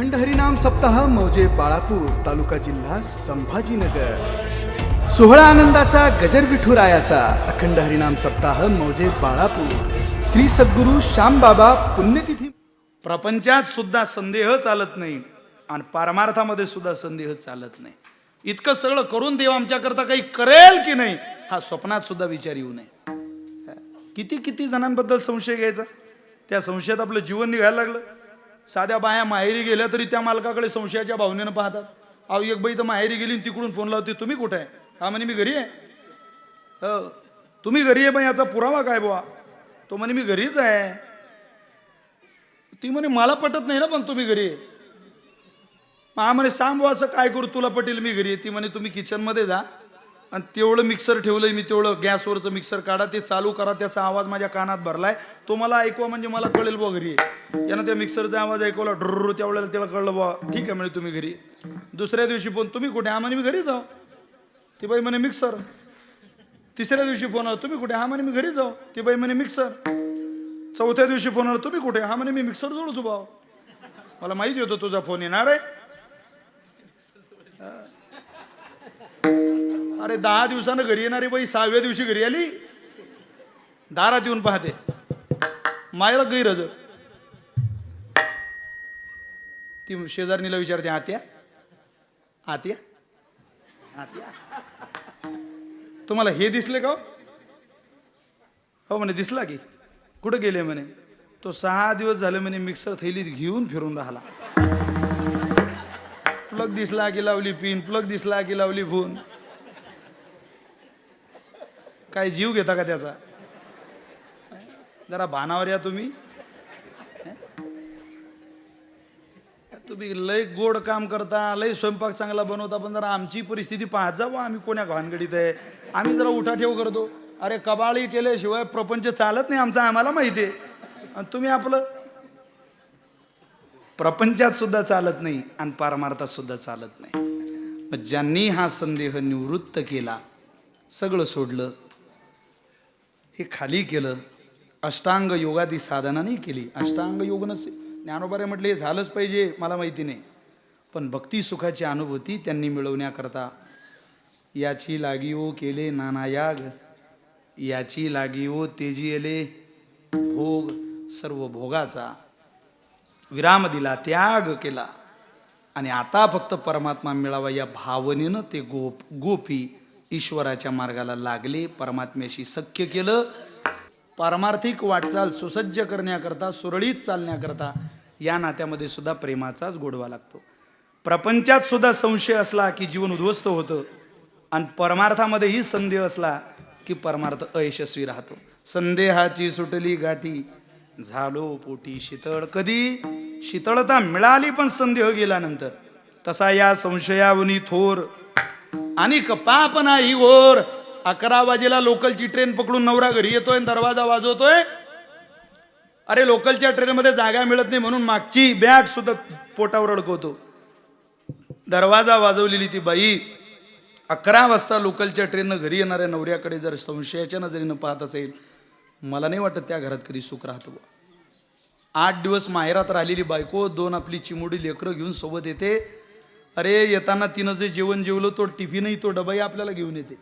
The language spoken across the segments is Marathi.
अखंड हरिनाम सप्ताह मौजे बाळापूर तालुका जिल्हा संभाजीनगर. सोहळा आनंदाचा गजर विठुरायाचा अखंड हरिनाम सप्ताह मौजे बाळापूर. श्री सद्गुरू श्यामबाबा पुण्यतिथी प्रपंचात सुद्धा संदेह चालत नाही आणि पारमार्थामध्ये सुद्धा संदेह चालत नाही. इतकं सगळं करून देव आमच्याकरता काही करेल की नाही हा स्वप्नात सुद्धा विचार येऊ नये. किती किती जणांबद्दल संशय घ्यायचा? त्या संशयात आपलं जीवन निघायला लागलं. साध्या बाया माहेरी गेल्या तरी त्या मालकाकडे संशयाच्या भावनेनं पाहतात. अहो एक बाई तर माहेरी गेली आणि तिकडून फोन लावते. तुम्ही कुठे आहे? हा म्हणे मी घरी आहे. हो तुम्ही घरी आहे पण याचा पुरावा काय बुवा? तो म्हणे मी घरीच आहे. ती म्हणे मला पटत नाही ना पण तुम्ही घरी आहे. हा म्हणे सांग बुवा असं काय करू? तुला पटेल मी घरी आहे. ती म्हणे तुम्ही किचनमध्ये जा. आणि तेवढं मिक्सर ठेवलंय मी तेवढं गॅसवरचं मिक्सर काढा ते चालू करा त्याचा आवाज माझ्या कानात भरलाय. तो मला ऐकवा म्हणजे मला कळेल बुवा घरी. यानं त्या मिक्सरचा आवाज ऐकवला ड्र त्यावेळेला त्याला कळलं बुवा ठीक आहे म्हणे तुम्ही घरी. दुसऱ्या दिवशी फोन तुम्ही कुठे? हा म्हणे मी घरी जाऊ ती बाई म्हणे मिक्सर तिसऱ्या दिवशी फोन आला तुम्ही कुठे? हा म्हणे मी घरी जाऊ ती बाई म्हणे मिक्सर चौथ्या दिवशी फोन आला तुम्ही कुठे? हा म्हणे मी मिक्सर जोडूच भाऊ मला माहिती होतं तुझा फोन येणार आहे. अरे दहा दिवसानं घरी येणारी बाई सहाव्या दिवशी घरी आली. दारात येऊन पाहते. मायला गैरज ती शेजारणीला विचारते आत्या? आत्या? आत्या? तुम्हाला हे दिसले का हो? हो म्हणे दिसला की. कुठं गेले? म्हणे. तो सहा दिवस झाले म्हणे मिक्सर थैलीत घेऊन फिरून राहिला. प्लग दिसला की लावली पिन प्लग दिसला की लावली फोन काय जीव घेता का त्याचा? जरा भानावर या तुम्ही. तुम्ही लय गोड काम करता लय स्वयंपाक चांगला बनवता पण जरा आमची परिस्थिती पाहत जा आम्ही कोण्या भानगडीत आहे. आम्ही जरा उठाठेव करतो. अरे कबाळी केल्याशिवाय प्रपंच चालत नाही आमचा आम्हाला माहिती आहे. आणि तुम्ही आपलं प्रपंचात सुद्धा चालत नाही आणि पारमार्थात सुद्धा चालत नाही. मग ज्यांनी हा संदेह निवृत्त केला सगळं सोडलं हे खाली केलं अष्टांग योगादी साधना नाही केली. अष्टांग योग नसे. ज्ञानोबारे म्हटले हे झालंच पाहिजे मला माहिती नाही. पण भक्ती सुखाची अनुभूती त्यांनी मिळवण्याकरता याची लागीओ केले नानायाग याची लागीओ तेजी येले भोग सर्व भोगाचा विराम दिला त्याग केला. आणि आता फक्त परमात्मा मिळावा या भावनेनं ते गोप गोपी ईश्वराच्या मार्गाला लागले. परमात्म्याशी सख्य केलं. पारमार्थिक वाटचाल सुसज्ज करण्याकरता सुरळीत चालण्याकरता या नात्यामध्ये सुद्धा प्रेमाचाच गोडवा लागतो. प्रपंचात सुद्धा संशय असला की जीवन उद्ध्वस्त होतं आणि परमार्थामध्येही संदेह असला की परमार्थ अयशस्वी राहतो. संदेहाची सुटली गाठी झालो पोटी शीतळ. कधी? शीतळता मिळाली पण संदेह हो गेल्यानंतर. तसा या संशयावनी थोर. आणि पाप नाही घोर अकरा वाजेला लोकलची ट्रेन पकडून नवरा घरी येतोय आणि दरवाजा वाजवतोय. अरे लोकलच्या ट्रेनमध्ये जागा मिळत नाही म्हणून मागची बॅग सुद्धा पोटावर अडकवतो. दरवाजा वाजवलेली ती बाई. अकरा वाजता लोकलच्या ट्रेननं घरी येणाऱ्या नवऱ्याकडे जर संशयाच्या नजरेनं पाहत असेल मला नाही वाटत त्या घरात कधी सुख राहतो आठ दिवस माहेरात राहिलेली बायको दोन आपली चिमुडी लेकरं घेऊन सोबत येते. अरे येताना तिनं जे जेवण जेवलं तो टिफिनही तो डबाही आपल्याला घेऊन येते.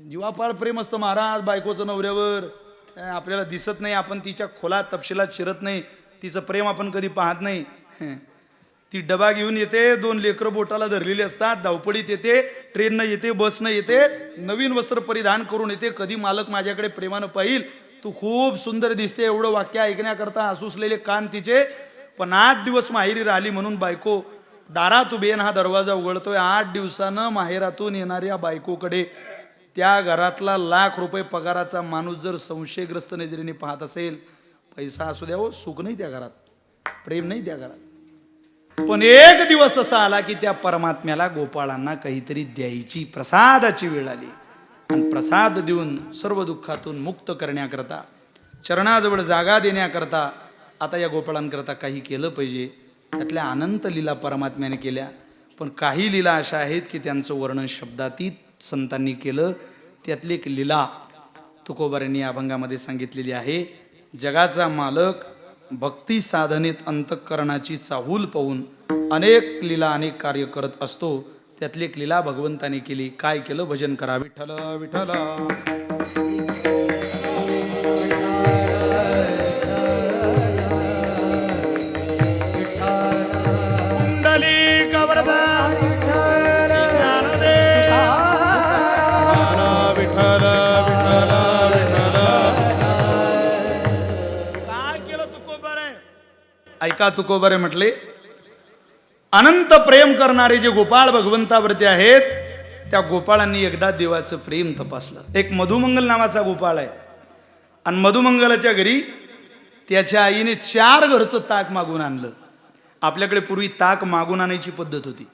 जीवापार प्रेम असतं महाराज बायकोचं नवऱ्यावर. आपल्याला दिसत नाही आपण तिच्या खोलात तपशिलात शिरत नाही. तिचं प्रेम आपण कधी पाहत नाही. ती डबा घेऊन येते दोन लेकरं बोटाला धरलेली असतात धावपळीत येते ट्रेननं येते बसनं येते. नवीन वस्त्र परिधान करून येते कधी मालक माझ्याकडे प्रेमानं पाहिल तू खूप सुंदर दिसते एवढं वाक्य ऐकण्याकरता हसूसलेले कान तिचे. पण आठ दिवस माहेरी राहिली म्हणून बायको दारात उभेन हा दरवाजा उघडतोय. आठ दिवसानं माहेरातून येणाऱ्या बायकोकडे त्या घरातला लाख रुपये पगाराचा माणूस जर संशयग्रस्त नजरेने पाहत असेल पैसा असू द्या हो सुख नाही त्या घरात. प्रेम नाही त्या घरात. पण एक दिवस असा आला की त्या परमात्म्याला गोपाळांना काहीतरी द्यायची प्रसादाची वेळ आली. आणि प्रसाद देऊन सर्व दुःखातून मुक्त करण्याकरता चरणाजवळ जागा देण्याकरता आता या गोपाळांकरता काही केलं पाहिजे. त्यातल्या अनंत लीला परमात्म्याने केल्या. पण काही लीला अशा आहेत की त्यांचं वर्णन शब्दातीत संतांनी केलं. त्यातली एक लीला तुकोबारांनी अभंगामध्ये सांगितलेली आहे. जगाचा मालक भक्ती साधनेत अंतःकरणाची चाहूल पाहून अनेक लीला अनेक कार्य करत असतो. त्यातली एक लीला भगवंताने केली. काय केलं? भजन करा. विठ्ठल विठ्ठल. ऐका तुकोबरे म्हटले अनंत प्रेम करणारे जे गोपाळ भगवंतावरती आहेत त्या गोपाळांनी एकदा देवाचं प्रेम तपासलं. एक मधुमंगल नावाचा गोपाळ आहे. आणि मधुमंगलाच्या घरी त्याच्या आईने चार घरचं ताक मागून आणलं. आपल्याकडे पूर्वी ताक मागून आणायची पद्धत होती.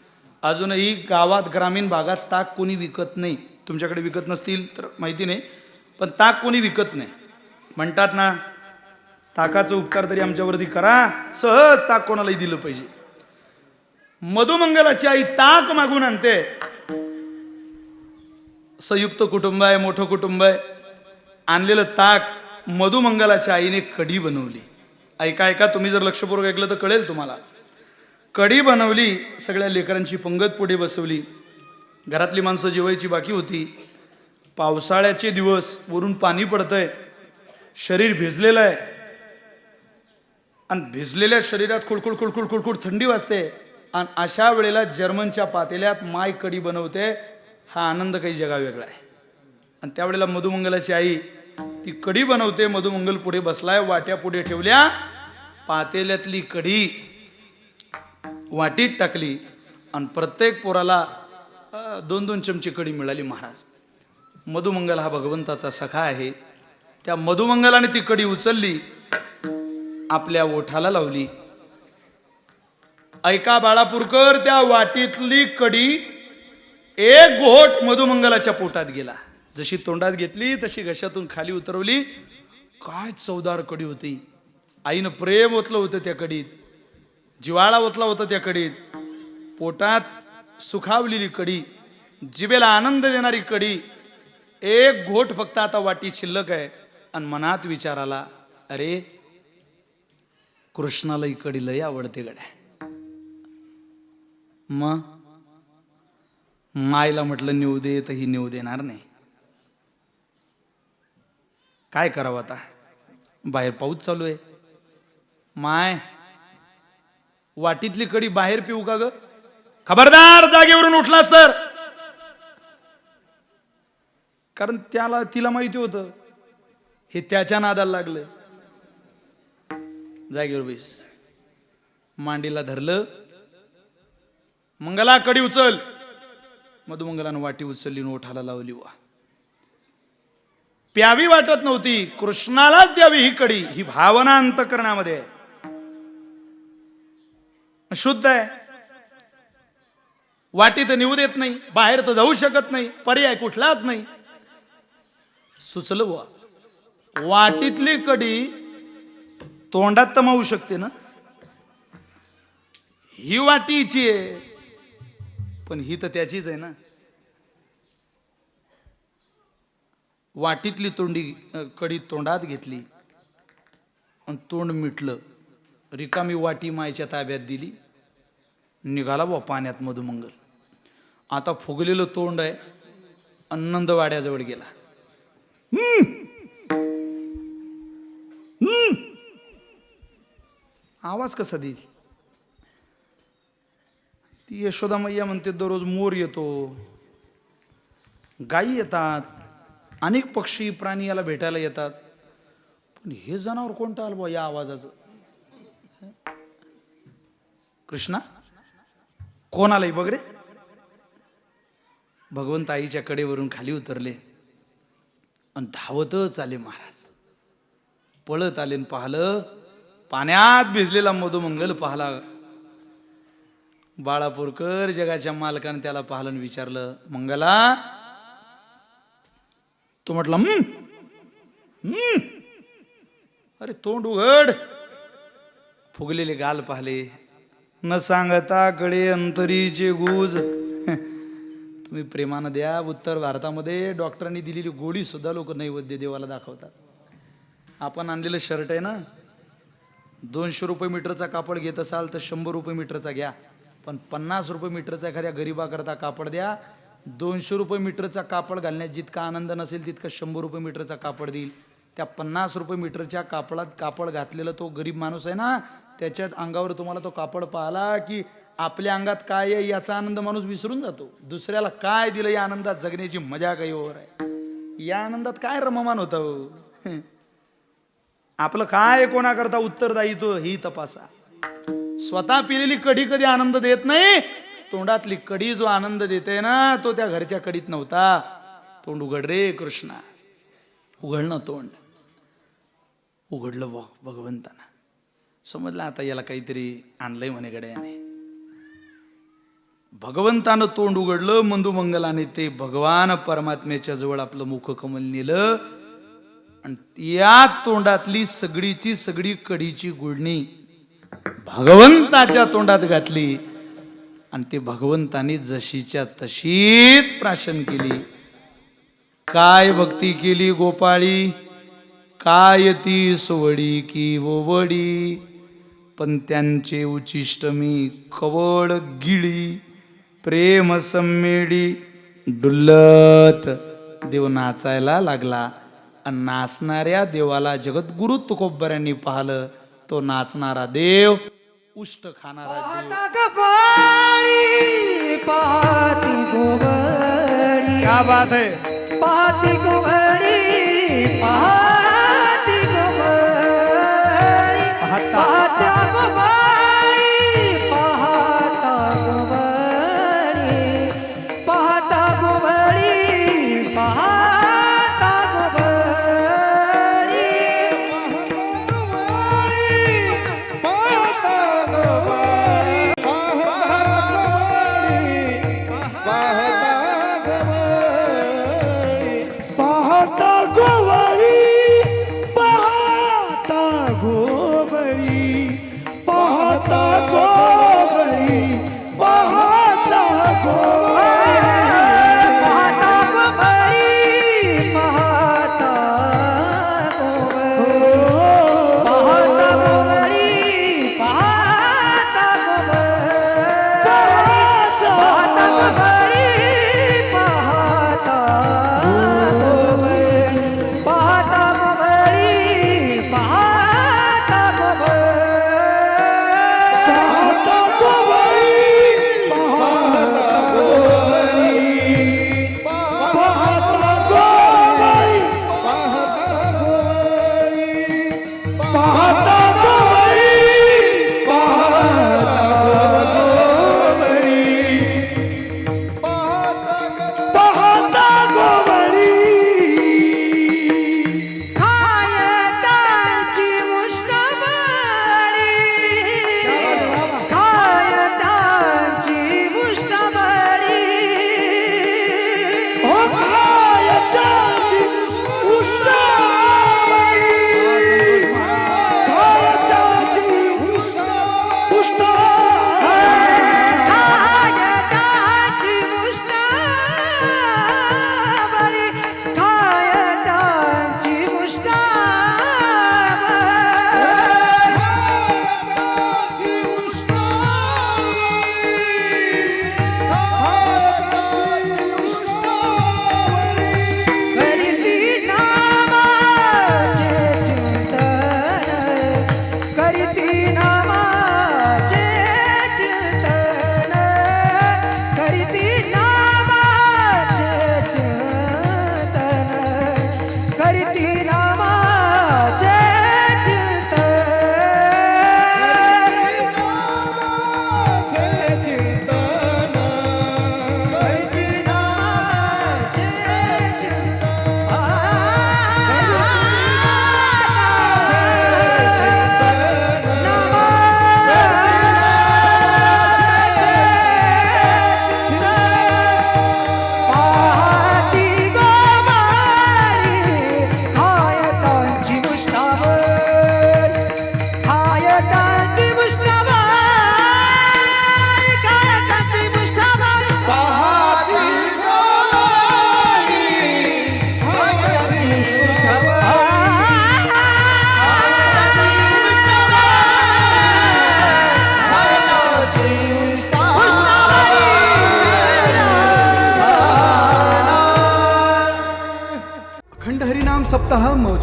अजूनही गावात ग्रामीण भागात ताक कोणी विकत नाही. तुमच्याकडे विकत नसतील तर माहिती नाही पण ताक कोणी विकत नाही. म्हणतात ना ताकाचा उपकार तरी आमच्यावरती करा. सहज ताक कोणालाही दिलं पाहिजे. मधुमंगलाची आई ताक मागून आणते. संयुक्त कुटुंब आहे मोठं कुटुंब आहे. आणलेलं ताक मधुमंगलाच्या आईने कढी बनवली. ऐका ऐका तुम्ही जर लक्षपूर्वक ऐकलं तर कळेल तुम्हाला. कढी बनवली सगळ्या लेकरांची पंगत पुढे बसवली. घरातली माणसं जेवायची बाकी होती. पावसाळ्याचे दिवस वरून पाणी पडतंय. शरीर भिजलेलं आहे. आणि भिजलेल्या शरीरात खुळखुळ खुळखुळ खुळखुळ थंडी वाजते. आणि अशा वेळेला जर्मनच्या पातेल्यात माय कढी बनवते हा आनंद काही जगा वेगळा आहे. आणि त्यावेळेला मधुमंगलाची आई ती कढी बनवते मधुमंगल पुढे बसलाय वाट्या पुढे ठेवल्या पातेल्यातली कढी वाटीत टाकली आणि प्रत्येक पोराला दोन दोन चमचे कढी मिळाली महाराज. मधुमंगल हा भगवंताचा सखा आहे. त्या मधुमंगलाने ती कढी उचलली आपल्या ओठाला लावली. ऐका बाळापूरकर त्या वाटीतली कडी एक घोट मधुमंगलाच्या पोटात गेला. जशी तोंडात घेतली तशी घशातून खाली उतरवली. काय चवदार कडी होती. आईनं प्रेम ओतलं होतं त्या कडीत. जिवाळा ओतला होता त्या कडीत. पोटात सुखावलेली कडी जिबेला आनंद देणारी कडी एक घोट फक्त आता वाटी शिल्लक आहे. आणि मनात विचार आला अरे कृष्णालाही कडी लय आवडते गड्या. मग मायला म्हटलं नेऊ दे तर ही नेऊ देणार नाही. काय करावं आता? बाहेर पाऊस चालू आहे. माय वाटीतली कडी बाहेर पिऊ का ग? खबरदार जागेवरून उठलास तर. कारण त्याला तिला माहिती होतं. हे त्याच्या नादाला लागलं. जागेवर बीस. मांडीला धरलं. मंगला कडी उचल. मधुमंगलानं वाटी उचलली ओठाला लावली वा. प्यावी वाटत नव्हती. कृष्णालाच द्यावी ही कडी. ही भावना अंतकरणामध्ये आहे. शुद्ध आहे. वाटी तर निवू देत नाही. बाहेर तर जाऊ शकत नाही. पर्याय कुठलाच नाही. सुचलं बुवा. वाटीतली कडी तोंडात तमावू शकते ना? ही वाटीची आहे. पण ही तर त्याचीच आहे ना. वाटीतली तोंडी कडी तोंडात घेतली आणि तोंड मिटलं. रिकामी वाटी मायच्या ताब्यात दिली. निघाला बुवा पाण्यात मधुमंगल. आता फुगलेलं तोंड आहे आनंद वाड्याजवळ गेला. आवाज कसा देईल? ती यशोदा मैया म्हणते दररोज मोर येतो गायी येतात अनेक पक्षी प्राणी याला भेटायला येतात. पण हे जनावर कोणतं आलं बुवा या आवाजाचं? कृष्णा कोण आलंय बघ रे? भगवंत आईच्या कडेवरून खाली उतरले आणि धावतच आले महाराज. पळत आले पाहलं पाण्यात भिजलेला मधुमंगल पाहला. बाळापूरकर जगाच्या मालकाने त्याला पाहलं विचारलं मंगला तो म्हटला अरे तोंड उघड. फुगलेले गाल पाहिले. न सांगता कळे अंतरीचे गुज. तुम्ही प्रेमानं द्या उत्तर भारतामध्ये डॉक्टरांनी दिलेली गोळी सुद्धा लोक नैवेद्य देवाला दाखवतात. आपण आणलेलं शर्ट आहे ना दोनशे रुपये मीटरचा कापड घेत असाल तर शंभर रुपये मीटरचा घ्या. पण पन्नास रुपये मीटरचा एखाद्या गरीबाकरता कापड द्या. दोनशे रुपये मीटरचा कापड घालण्यात जितका आनंद नसेल तितका शंभर रुपये मीटरचा कापड देईल. त्या पन्नास रुपये मीटरच्या कापडात कापड घातलेला तो गरीब माणूस आहे ना त्याच्या अंगावर तुम्हाला तो कापड पाहिला की आपल्या अंगात काय आहे याचा आनंद माणूस विसरून जातो. दुसऱ्याला काय दिलं या आनंदात जगण्याची मजा काही ओवर आहे. या आनंदात काय रममान होतं हो? आपलं काय कोणाकरता उत्तरदायित्व ही तपासा. स्वतः पिलेली कढी कधी आनंद देत नाही? तोंडातली कढी जो आनंद देते ना तो त्या घरच्या कडीत नव्हता. तोंड उघड रे कृष्णा. उघडणं तोंड. उघडलं बघ भगवंतानं. समजलं आता याला काहीतरी आणलंय म्हणे गड्याने. भगवंतानं तोंड उघडलं मंदुमंगलाने ते भगवान परमात्म्याच्या जवळ आपलं मुख कमल नेलं. आणि या तोंडातली सगळीची सगळी कढीची गुळणी भगवंताच्या तोंडात घातली आणि ते भगवंतानी जशीच्या तशीच प्राशन केली. काय भक्ती केली गोपाळी? काय ती सोवडी की ओवडी? पण त्यांचे उचिष्ट मी कवड गिळी प्रेम सम्मेडी डुल्लत देव नाचायला लागला आणि नाचणाऱ्या देवाला जगद्गुरु तुकोबऱ्यांनी पाहिलं. तो नाचणारा देव उष्ट खाणारा देव. पाहती गोवडी क्या बात है? गोवडी पाहती